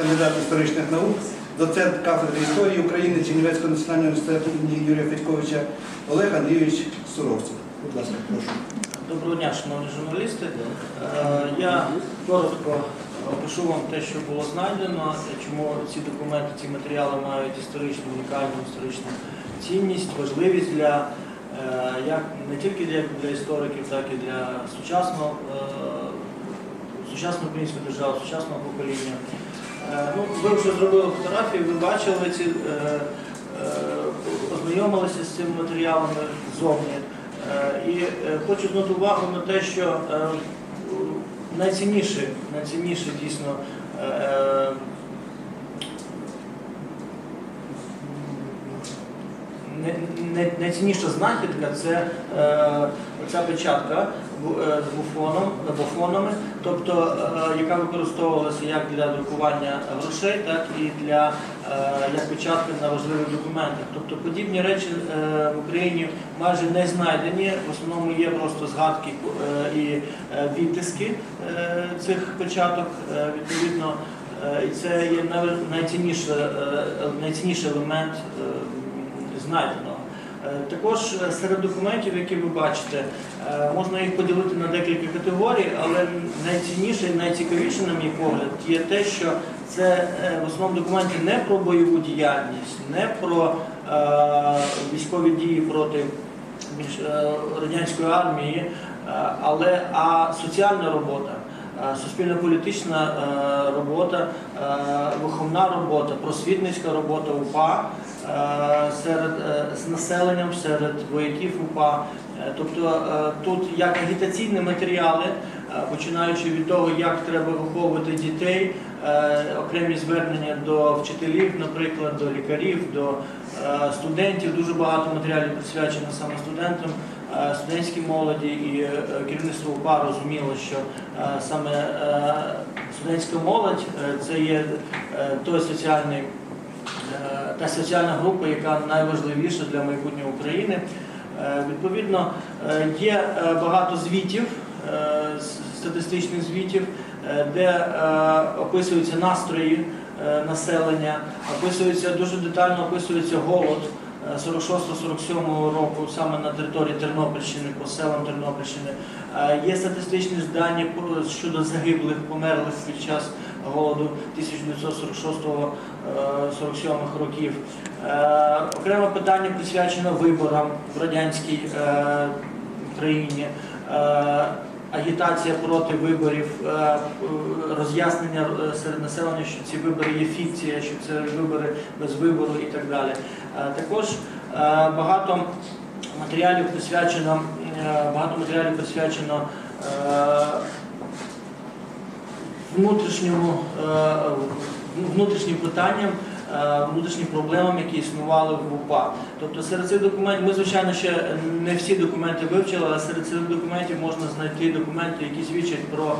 кандидат історичних наук, доцент кафедри історії України Чернівецького національного університету імені Юрія Федьковича Олег Андрійович Суровцев. Будь ласка, прошу. Доброго дня, шановні журналісти. Е, Я коротко опишу вам те, що було знайдено, чому ці документи, ці матеріали мають історичну, унікальну історичну цінність, важливість для е, як не тільки для, для істориків, так і для сучасного, е, сучасної української держави, сучасного покоління. Е, Ну, ви вже зробили фотографії, ви бачили ці, е, е, ознайомилися з цими матеріалами ззовні. Е, І хочу звернути увагу на те, що найцінніше, найцінніше дійсно найцінніша знахідка це е, ця печатка е, з буфоном, буфонами, тобто, е, яка використовувалася як для друкування грошей, так і для е, як печатка на важливих документах. Тобто подібні речі в Україні майже не знайдені. В основному є просто згадки і відтиски цих печаток. Відповідно, і це є найцінніший, елемент знайденого. Е, Також е, серед документів, які ви бачите, е, можна їх поділити на декілька категорій, але найцінніше і найцікавіше, на мій погляд, є те, що це в основному документи не про бойову діяльність, не про військові дії проти радянської армії, але а соціальна робота. Суспільно-політична робота, виховна робота, просвітницька робота УПА серед е, з населенням, серед вояків УПА. Е, Тобто е, тут як агітаційні матеріали, е, починаючи від того, як треба виховувати дітей, е, окремі звернення до вчителів, наприклад, до лікарів, до е, студентів. Дуже багато матеріалів присвячено саме студентам, е, студентській молоді і е, керівництво УПА розуміло, що е, саме е, студентська молодь е, це є е, той соціальний е, та соціальна група, яка найважливіша для майбутнього України. Е, Відповідно, е, є е, багато звітів, статистичних звітів, де описуються настрої населення, описується дуже детально описується голод. е, 46-47 року саме на території Тернопільщини, по селам Тернопільщини. Є статистичні дані щодо загиблих, померлих під час голоду 1946-47 років. Е, Окреме питання присвячено виборам в радянській е, країні. Е, Агітація проти виборів, е, роз'яснення е, серед населення, що ці вибори є фікція, що це вибори без вибору і так далі. Е, Також е, багато матеріалів присвячено, е, багато матеріалів присвячено е, внутрішньому е, внутрішнім питанням, е, внутрішнім проблемам, які існували в УПА. Тобто серед цих документів, ми, звичайно, ще не всі документи вивчили, але серед цих документів можна знайти документи, які свідчать про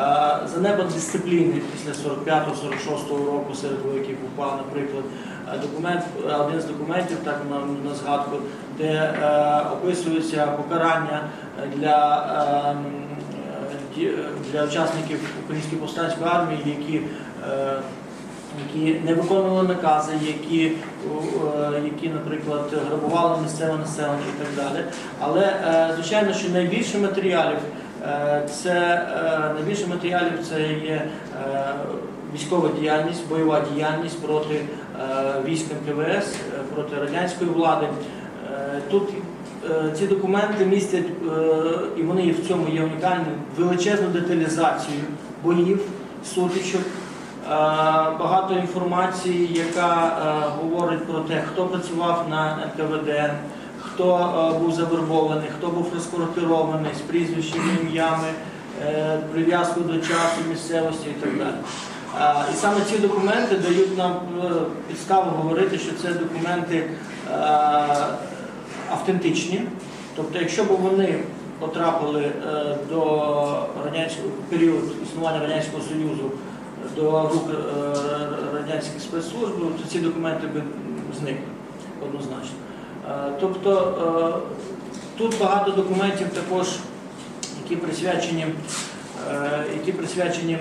е, занепад дисципліни після 45-46 року серед вояків УПА, наприклад. Документ, один з документів, так на, на згадку, де е, описується покарання для е, для учасників Української повстанської армії, які, е, які не виконували накази, які, е, які, наприклад, грабували місцеве населення і так далі. Але, е, звичайно, що найбільше матеріалів е, це е, найбільше матеріалів це є е, військова діяльність, бойова діяльність проти е, військ МКВС, е, проти радянської влади. Е, Тут е, ці документи містять, е, і вони в цьому є унікальні, величезну деталізацію боїв, сутичок, е, багато інформації, яка е, говорить про те, хто працював на НКВД, хто е, був завербований, хто був розкоротирований з прізвищами, ім'ями, е, прив'язку до часу, місцевості і так далі. Е, І саме ці документи дають нам е, підставу говорити, що це документи е, автентичні. Тобто, якщо б вони потрапили е, до радянського період існування Радянського Союзу до рук е, радянських спецслужб, то ці документи б зникли однозначно. Е, Тобто тут багато документів також, які присвячені, які присвячені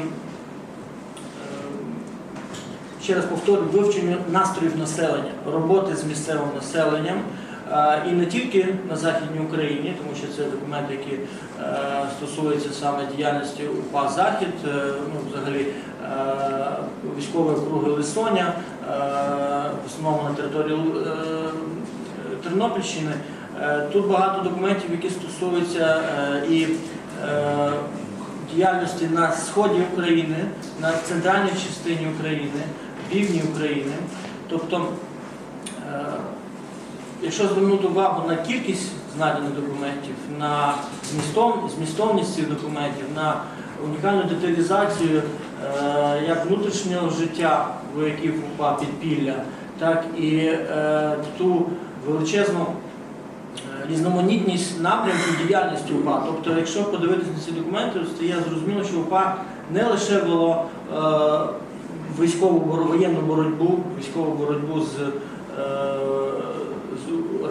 ще раз повторю, вивченню настроїв населення, роботи з місцевим населенням. І не тільки на Західній Україні, тому що це документи, які е, стосуються саме діяльності УПА Захід, е, ну, взагалі е, військової округи Лисоня, в основному на території Тернопільщини. Тут багато документів, які стосуються і діяльності на сході України, на центральній частині України, півдні України. Тобто, якщо звернути увагу на кількість знайдених документів, на змістов, змістовність цих документів, на унікальну деталізацію е, як внутрішнього життя вояків УПА підпілля, так і е, ту величезну е, різноманітність напрямків діяльності УПА. Тобто, якщо подивитися на ці документи, стає зрозуміло, що УПА не лише е, військову воєнну боротьбу, військову боротьбу з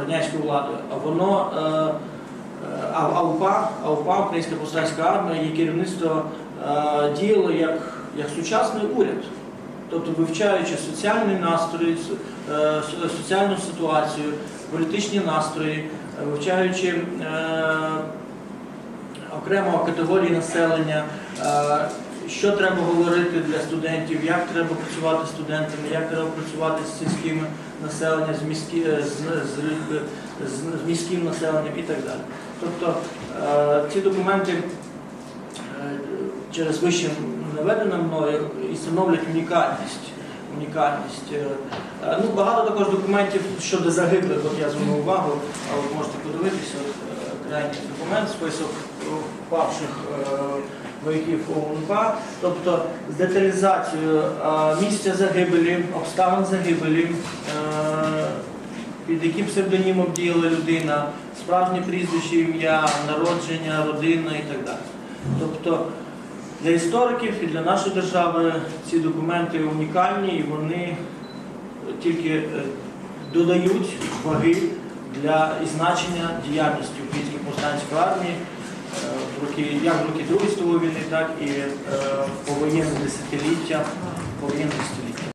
радянською владою, воно е, е, а, а УПА, а УПА, Українська повстанська армія, її керівництво е, діяло як, як сучасний уряд. Тобто вивчаючи соціальні настрої, соціальну ситуацію, політичні настрої, вивчаючи е, окремо категорії населення, е, що треба говорити для студентів, як треба працювати з студентами, як треба працювати з сільським населенням, з, міські, е, з, з, з- з міським населенням і так далі. Тобто е, ці документи е, через вище наведене мною і становлять унікальність. унікальність. Е, е, Ну, багато також документів щодо загиблих, от я звернув увагу, а можете подивитися, е, крайній документ, список е, впавших е, вояків ОУНПА, тобто з деталізацією е, місця загибелі, обставин загибелі, е, під яким псевдонімом діяла людина, справжнє прізвище, ім'я, народження, родина і так далі. Тобто для істориків і для нашої держави ці документи унікальні і вони тільки е, додають ваги для і значення діяльності Української повстанської армії в роки, як в роки Другої світової війни, так і е, в повоєнні десятиліття, по десятиліття.